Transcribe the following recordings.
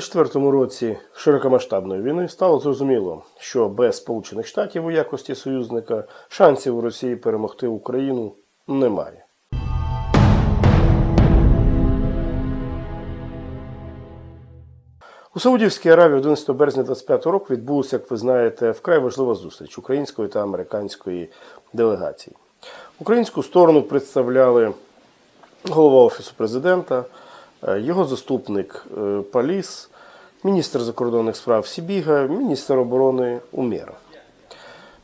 Четвертому році широкомасштабної війни стало зрозуміло, що без Сполучених Штатів у якості союзника шансів у Росії перемогти Україну немає. У Саудівській Аравії 11 березня 25 року відбулася, як ви знаєте, вкрай важлива зустріч української та американської делегацій. Українську сторону представляли голова Офісу президента, його заступник е, Паліс, міністр закордонних справ Сібіга, міністр оборони Умєров.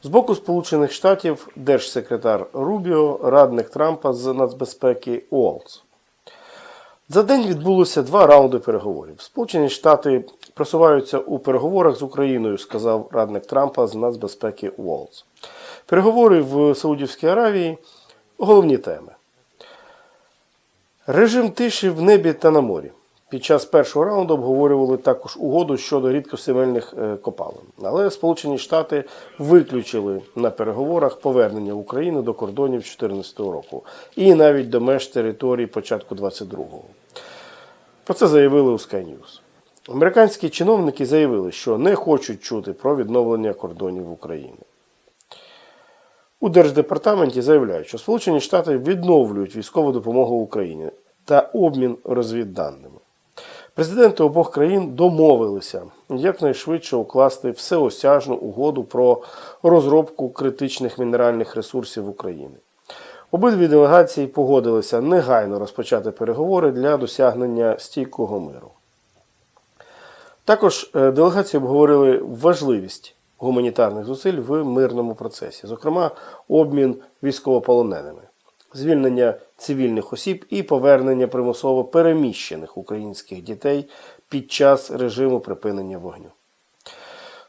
З боку Сполучених Штатів держсекретар Рубіо, радник Трампа з нацбезпеки Уолтс. За день відбулося два раунди переговорів. Сполучені Штати просуваються у переговорах з Україною, сказав радник Трампа з нацбезпеки Уолтс. Переговори в Саудівській Аравії головні теми. Режим тиші в небі та на морі. Під час першого раунду обговорювали також угоду щодо рідкосемельних е, копалин. Але Сполучені Штати виключили на переговорах повернення України до кордонів 2014 року і навіть до меж території початку 22-го. Про це заявили у Sky News. Американські чиновники заявили, що не хочуть чути про відновлення кордонів України. У Держдепартаменті заявляють, що Сполучені Штати відновлюють військову допомогу Україні та обмін розвідданими. Президенти обох країн домовилися якнайшвидше укласти всеосяжну угоду про розробку критичних мінеральних ресурсів України. Обидві делегації погодилися негайно розпочати переговори для досягнення стійкого миру. Також е, делегації обговорили важливість гуманітарних зусиль в мирному процесі, зокрема, обмін військовополоненими, звільнення цивільних осіб і повернення примусово переміщених українських дітей під час режиму припинення вогню.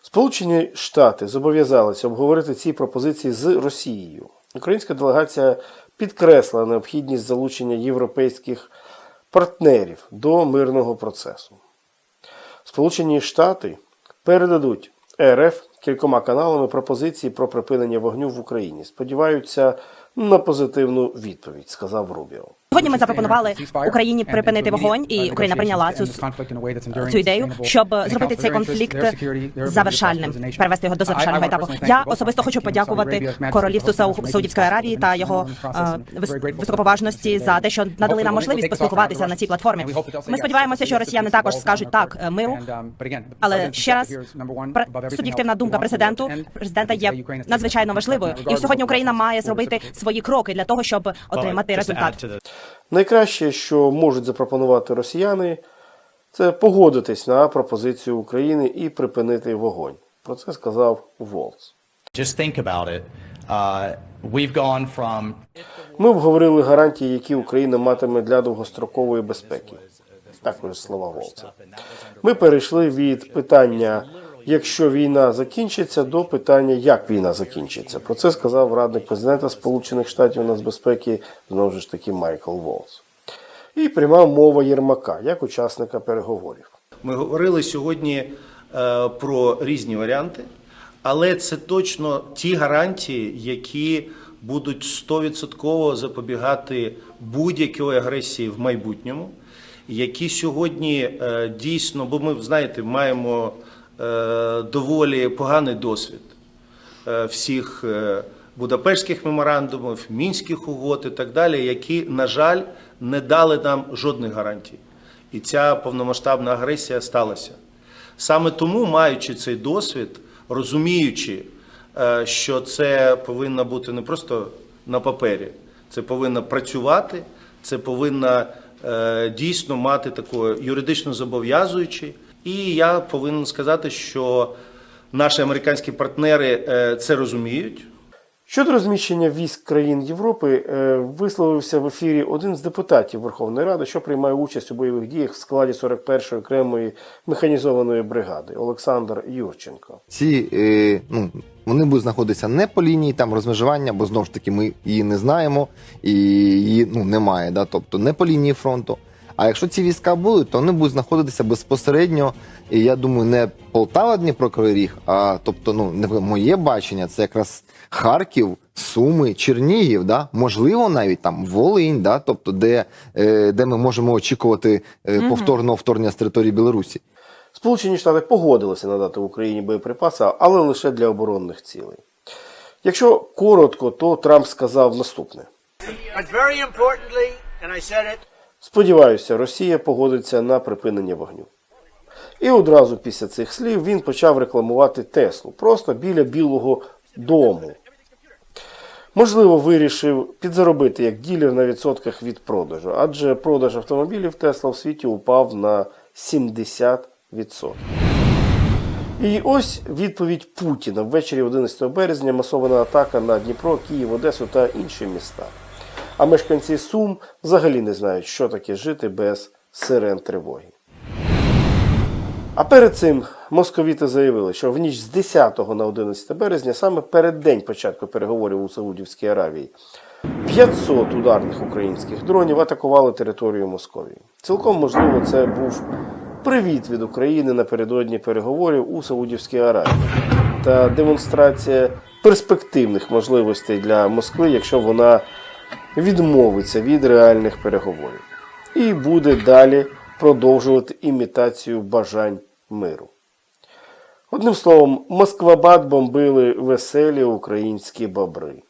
Сполучені Штати зобов'язалися обговорити ці пропозиції з Росією. Українська делегація підкреслила необхідність залучення європейських партнерів до мирного процесу. Сполучені Штати передадуть РФ кількома каналами пропозиції про припинення вогню в Україні. Сподіваються на позитивну відповідь, сказав Рубіо. Сьогодні ми запропонували Україні припинити вогонь, і Україна прийняла цю цю ідею, щоб зробити цей конфлікт завершальним, перевести його до завершального етапу. Я особисто хочу подякувати королівству Сау- Саудівської Аравії та його е, високоповажності за те, що надали нам можливість поспілкуватися на цій платформі. Ми сподіваємося, що росіяни також скажуть так миру. Але ще раз суб'єктивна думка президенту президента є надзвичайно важливою, і сьогодні Україна має зробити свої кроки для того, щоб отримати результат. Найкраще, що можуть запропонувати росіяни, це погодитись на пропозицію України і припинити вогонь. Про це сказав Волц. Just think about it. Uh, we've gone from Ми обговорили гарантії, які Україна матиме для довгострокової безпеки. Також слова Волца. Ми перейшли від питання, якщо війна закінчиться, до питання, як війна закінчиться. Про це сказав радник президента Сполучених Штатів нацбезпеки, знову ж таки Майкл Волц. І пряма мова Єрмака як учасника переговорів. Ми говорили сьогодні е, про різні варіанти, але це точно ті гарантії, які будуть 100% запобігати будь-якої агресії в майбутньому, які сьогодні е, дійсно, бо ми знаєте, маємо доволі поганий досвід е, всіх е, Будапештських меморандумів, мінських угод і так далі, які, на жаль, не дали нам жодних гарантій. І ця повномасштабна агресія сталася. Саме тому, маючи цей досвід, розуміючи, е, що це повинно бути не просто на папері, це повинно працювати, це повинно е, дійсно мати таке юридично зобов'язуюче. І я повинен сказати, що наші американські партнери е, це розуміють. Щодо розміщення військ країн Європи, е, висловився в ефірі один з депутатів Верховної Ради, що приймає участь у бойових діях в складі 41-ї окремої механізованої бригади Олександр Юрченко. ці е, ну, вони будуть знаходитися не по лінії там розмежування, бо знову ж таки ми її не знаємо і її ну, немає, да? тобто не по лінії фронту. А якщо ці війська будуть, то вони будуть знаходитися безпосередньо, і я думаю, не Полтава, Дніпро, Кривий Ріг, а тобто, ну не моє бачення, це якраз Харків, Суми, Чернігів, да? можливо, навіть там Волинь, да? тобто, де, е, де ми можемо очікувати е, повторного вторгнення з території Білорусі. Сполучені Штати погодилися надати Україні боєприпаси, але лише для оборонних цілей. Якщо коротко, то Трамп сказав наступне: But very importantly, and I said it, Сподіваюся, Росія погодиться на припинення вогню. І одразу після цих слів він почав рекламувати Теслу просто біля Білого дому. Можливо, вирішив підзаробити як ділер на відсотках від продажу, адже продаж автомобілів Тесла в світі упав на 70%. І ось відповідь Путіна. Ввечері 11 березня масована атака на Дніпро, Київ, Одесу та інші міста. А мешканці Сум взагалі не знають, що таке жити без сирен тривоги. А перед цим московіти заявили, що в ніч з 10 на 11 березня, саме перед день початку переговорів у Саудівській Аравії, 500 ударних українських дронів атакували територію Московії. Цілком можливо, це був привіт від України напередодні переговорів у Саудівській Аравії та демонстрація перспективних можливостей для Москви, якщо вона відмовиться від реальних переговорів і буде далі продовжувати імітацію бажань миру. Одним словом, Москвабад бомбили веселі українські бобри.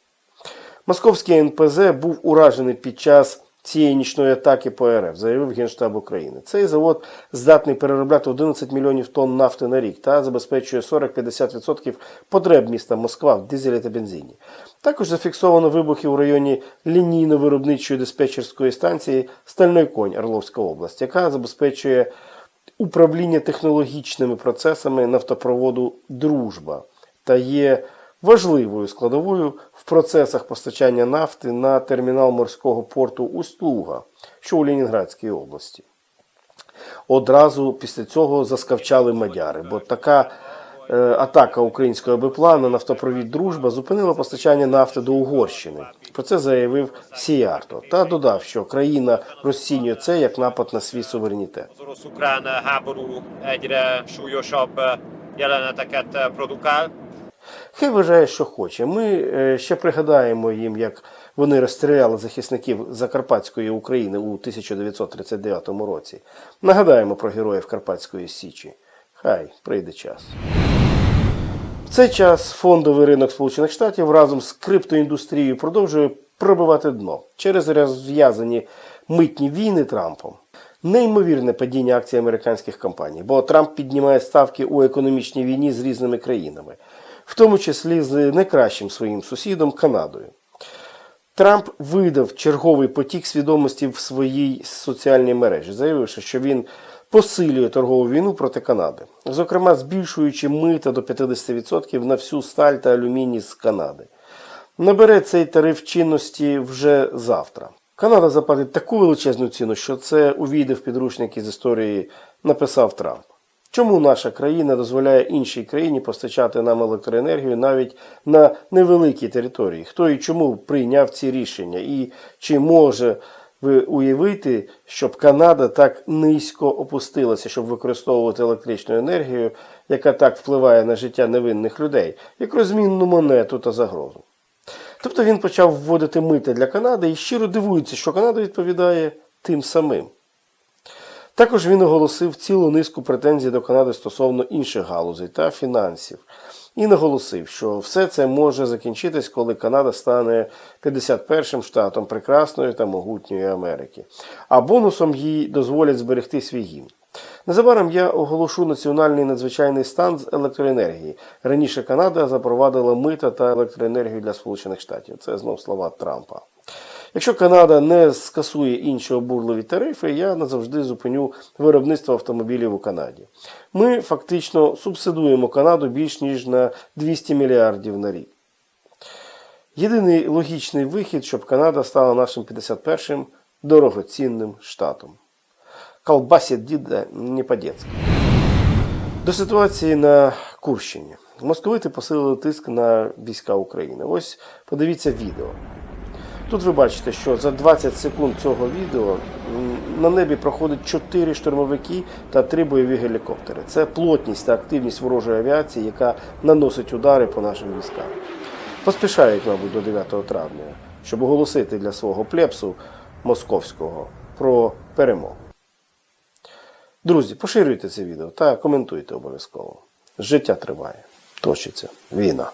Московський НПЗ був уражений під час цієї нічної атаки по РФ, заявив Генштаб України. Цей завод здатний переробляти 11 мільйонів тонн нафти на рік та забезпечує 40-50% потреб міста Москва в дизелі та бензині. Також зафіксовано вибухи у районі лінійно-виробничої диспетчерської станції Стальний конь Орловська область, яка забезпечує управління технологічними процесами нафтопроводу Дружба та є важливою складовою в процесах постачання нафти на термінал морського порту Устуга, що у Ленінградській області. Одразу після цього заскавчали мадяри, бо така е, атака українського БПЛА на нафтопровід Дружба зупинила постачання нафти до Угорщини. Про це заявив Сіярто та додав, що країна розцінює це як напад на свій суверенітет. Az orosz-ukrán háború egyre súlyosabb jeleneteket produkál. Хай вважає, що хоче. Ми е, ще пригадаємо їм, як вони розстріляли захисників Закарпатської України у 1939 році. Нагадаємо про героїв Карпатської Січі. Хай прийде час. В цей час фондовий ринок Сполучених Штатів разом з криптоіндустрією продовжує пробивати дно через розв'язані митні війни Трампом. Неймовірне падіння акцій американських компаній, бо Трамп піднімає ставки у економічній війні з різними країнами, в тому числі з найкращим своїм сусідом Канадою. Трамп видав черговий потік свідомості в своїй соціальній мережі, заявивши, що він посилює торгову війну проти Канади, зокрема збільшуючи мита до 50% на всю сталь та алюміній з Канади. Набере цей тариф чинності вже завтра. Канада заплатить таку величезну ціну, що це увійде в підручники з історії, написав Трамп. Чому наша країна дозволяє іншій країні постачати нам електроенергію навіть на невеликій території? Хто і чому прийняв ці рішення? І чи може ви уявити, щоб Канада так низько опустилася, щоб використовувати електричну енергію, яка так впливає на життя невинних людей, як розмінну монету та загрозу? Тобто він почав вводити мита для Канади і щиро дивується, що Канада відповідає тим самим. Також він оголосив цілу низку претензій до Канади стосовно інших галузей та фінансів. І наголосив, що все це може закінчитись, коли Канада стане 51-м штатом прекрасної та могутньої Америки. А бонусом їй дозволять зберегти свій гімн. Незабаром я оголошу національний надзвичайний стан з електроенергії. Раніше Канада запровадила мита та електроенергію для Сполучених Штатів. Це знов слова Трампа. Якщо Канада не скасує інші обурливі тарифи, я назавжди зупиню виробництво автомобілів у Канаді. Ми фактично субсидуємо Канаду більш ніж на 200 мільярдів на рік. Єдиний логічний вихід, щоб Канада стала нашим 51-м дорогоцінним штатом. Колбасить діда не по-детски. До ситуації на Курщині. Московити посилили тиск на війська України. Ось подивіться відео. Тут ви бачите, що за 20 секунд цього відео на небі проходить 4 штурмовики та 3 бойові гелікоптери. Це плотність та активність ворожої авіації, яка наносить удари по нашим військам. Поспішають, мабуть, до 9 травня, щоб оголосити для свого плепсу московського про перемогу. Друзі, поширюйте це відео та коментуйте обов'язково. Життя триває, точиться війна.